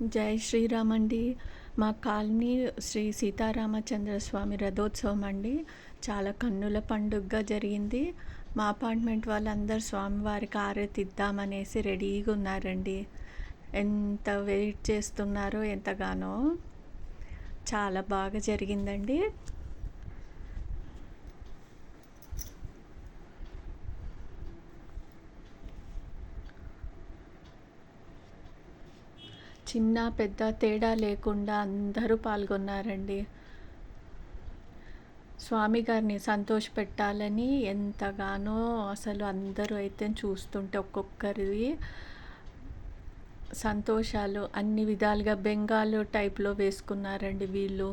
జై శ్రీరామ్ అండి. మా కాలనీ శ్రీ సీతారామచంద్ర స్వామి రథోత్సవం అండి. చాలా కన్నుల పండుగగా జరిగింది. మా అపార్ట్మెంట్ వాళ్ళందరూ స్వామివారికి ఆరతి ఇద్దామనేసి రెడీగా ఉన్నారండి. ఎంత వెయిట్ చేస్తున్నారో ఎంతగానో. చాలా బాగా జరిగిందండి. చిన్న పెద్ద తేడా లేకుండా అందరూ పాల్గొన్నారండి. స్వామి గారిని సంతోషపెట్టాలని ఎంతగానో అసలు అందరూ అయితే చూస్తుంటే ఒక్కొక్కరివి సంతోషాలు అన్ని విధాలుగా బెంగాల్ టైప్లో వేసుకున్నారండి వీళ్ళు.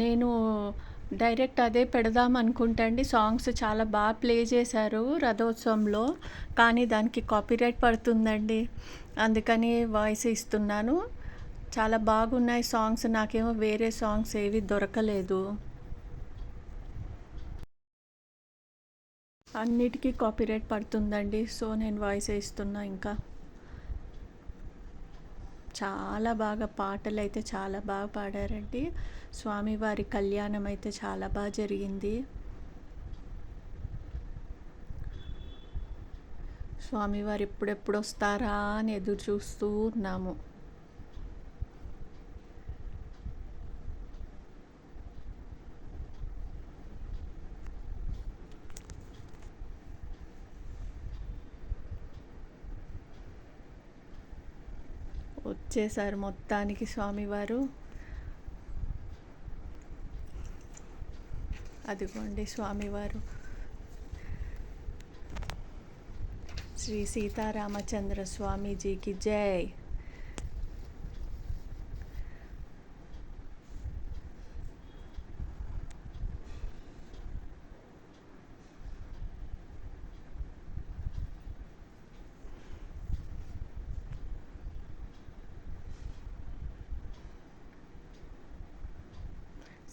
నేను డైరెక్ట్ అదే పెడదాం అనుకుంటా అండి. సాంగ్స్ చాలా బాగా ప్లే చేశారు రథోత్సవంలో. కానీ దానికి కాపీరైట్ పడుతుందండి. అందుకని వాయిస్ ఇస్తున్నాను. చాలా బాగున్నాయి సాంగ్స్. నాకేమో వేరే సాంగ్స్ ఏవి దొరకలేదు. అన్నిటికీ కాపీరైట్ పడుతుందండి. సో నేను వాయిస్ ఇస్తున్నా ఇంకా. చాలా బాగా పాటలు అయితే చాలా బాగా పాడారండి. స్వామివారి కళ్యాణం అయితే చాలా బాగా జరిగింది. స్వామివారు ఎప్పుడెప్పుడు వస్తారా అని ఎదురు చూస్తూ ఉన్నాము. వచ్చేసారు మొత్తానికి స్వామివారు. అదిగోండి స్వామివారు. శ్రీ సీతారామచంద్ర స్వామీజీకి జై.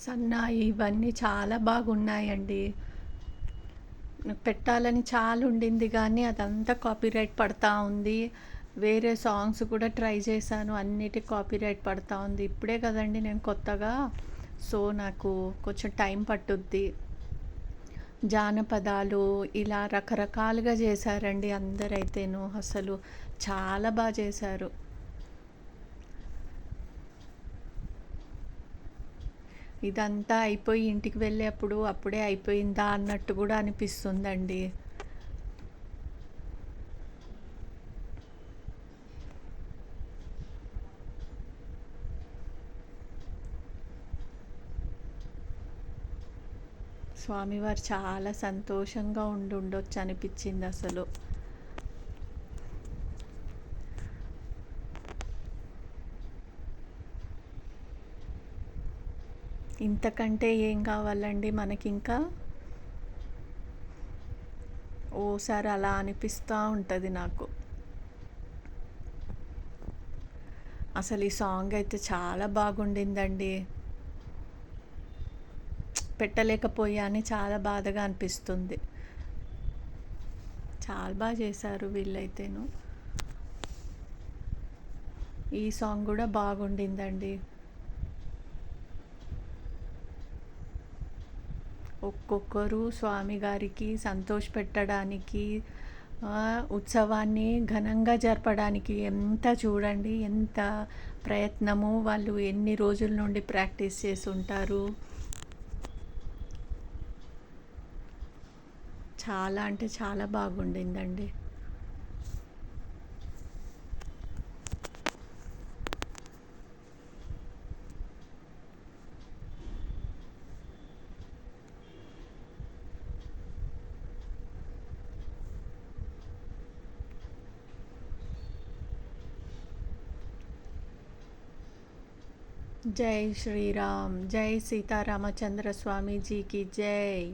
సన్నాయి ఇవన్నీ చాలా బాగున్నాయండి. పెట్టాలని చాలా ఉండింది కానీ అదంతా కాపీరైట్ పడతా ఉంది. వేరే సాంగ్స్ కూడా ట్రై చేశాను అన్నిటి కాపీరైట్ పడతా ఉంది. ఇప్పుడే కదండి నేను కొత్తగా. సో నాకు కొంచెం టైం పట్టుద్ది. జానపదాలు ఇలా రకరకాలుగా చేశారండి అందరైతేను. అసలు చాలా బాగా చేశారు. ఇదంతా అయిపోయి ఇంటికి వెళ్ళేప్పుడు అప్పుడే అయిపోయిందా అన్నట్టు కూడా అనిపిస్తుందండి. స్వామివారు చాలా సంతోషంగా ఉండి ఉండొచ్చు అనిపించింది అసలు. ఇంతకంటే ఏం కావాలండి మనకి ఇంకా ఓసారి అలా అనిపిస్తూ ఉంటుంది నాకు. అసలు ఈ సాంగ్ అయితే చాలా బాగుండిందండి. పెట్టలేకపోయా అని చాలా బాధగా అనిపిస్తుంది. చాలా బాగా చేశారు వీళ్ళైతేను. ఈ సాంగ్ కూడా బాగుండిందండి. ఒక్కొక్కరు స్వామిగారికి సంతోషపెట్టడానికి ఉత్సవాన్ని ఘనంగా జరపడానికి ఎంత చూడండి ఎంత ప్రయత్నము వాళ్ళు ఎన్ని రోజుల నుండి ప్రాక్టీస్ చేసి ఉంటారు చాలా అంటే చాలా బాగుండిందండి. జై శ్రీరామ్ జై సీతారామచంద్ర స్వామీజీకి జై.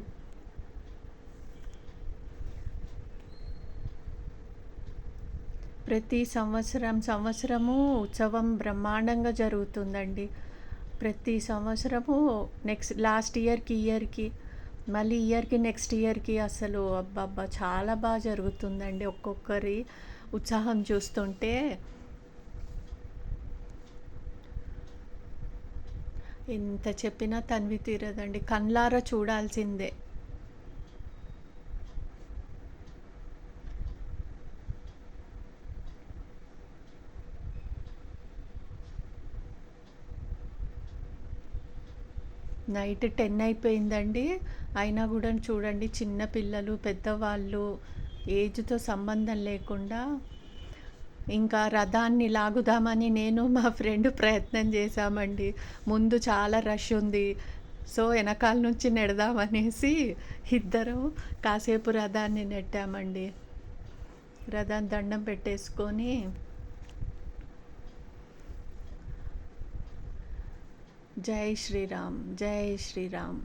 ప్రతి సంవత్సరం సంవత్సరము ఉత్సవం బ్రహ్మాండంగా జరుగుతుందండి. ప్రతి సంవత్సరము నెక్స్ట్ లాస్ట్ ఇయర్కి ఇయర్కి మళ్ళీ ఇయర్కి నెక్స్ట్ ఇయర్కి అసలు అబ్బబ్బా చాలా బాగా జరుగుతుందండి. ఒక్కొక్కరి ఉత్సాహం చూస్తుంటే ఎంత చెప్పినా తనివి తీరదండి. కళ్ళారా చూడాల్సిందే. నైట్ టెన్ అయిపోయిందండి. అయినా కూడా చూడండి చిన్న పిల్లలు పెద్దవాళ్ళు ఏజ్తో సంబంధం లేకుండా ఇంకా రథాన్ని లాగుదామని నేను మా ఫ్రెండ్ ప్రయత్నం చేశామండి. ముందు చాలా రష్ ఉంది. సో వెనకాల నుంచి నెడదామనేసి ఇద్దరం కాసేపు రథాన్ని నెట్టామండి. రథాన్ని దండం పెట్టేసుకొని జై శ్రీరామ్ జై శ్రీరామ్.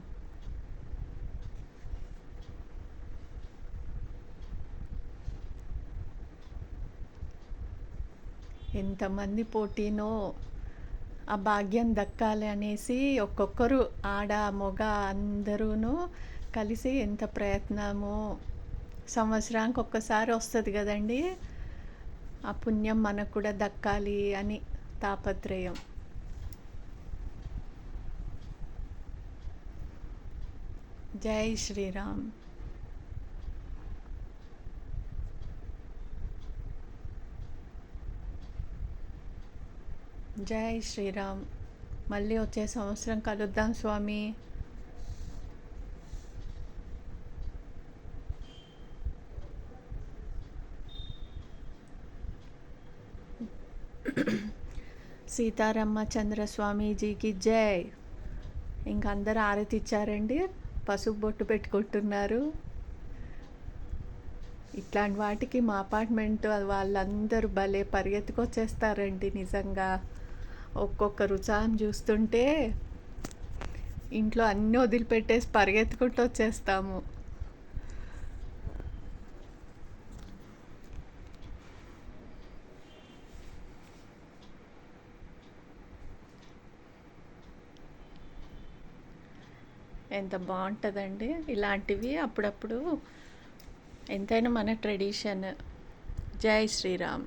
ఎంతమంది పోటీనో ఆ భాగ్యం దక్కాలి అనేసి ఒక్కొక్కరు ఆడ మొగ అందరూ కలిసి ఎంత ప్రయత్నమో సంవత్సరానికి ఒక్కసారి వస్తుంది కదండి. ఆ పుణ్యం మనకు కూడా దక్కాలి అని తాపత్రయం. జై శ్రీరామ్. జై శ్రీరామ్. మళ్ళీ వచ్చే సంవత్సరం కలుద్దాం స్వామి. సీతారామ చంద్ర స్వామీజీకి జై. ఇంక అందరూ ఆరతి ఇచ్చారండి. పసుపు బొట్టు పెట్టుకుంటున్నారు. ఇట్లాంటి వాటికి మా అపార్ట్మెంట్ వాళ్ళందరూ భలే పరిగెత్తుకొచ్చేస్తారండి నిజంగా. ఒక్కొక్క రుచాన్ని చూస్తుంటే ఇంట్లో అన్నీ వదిలిపెట్టేసి పరిగెత్తుకుంటూ వచ్చేస్తాము. ఎంత బాగుంటుందండి ఇలాంటివి అప్పుడప్పుడు. ఎంతైనా మన ట్రెడిషన్. జై శ్రీరామ్.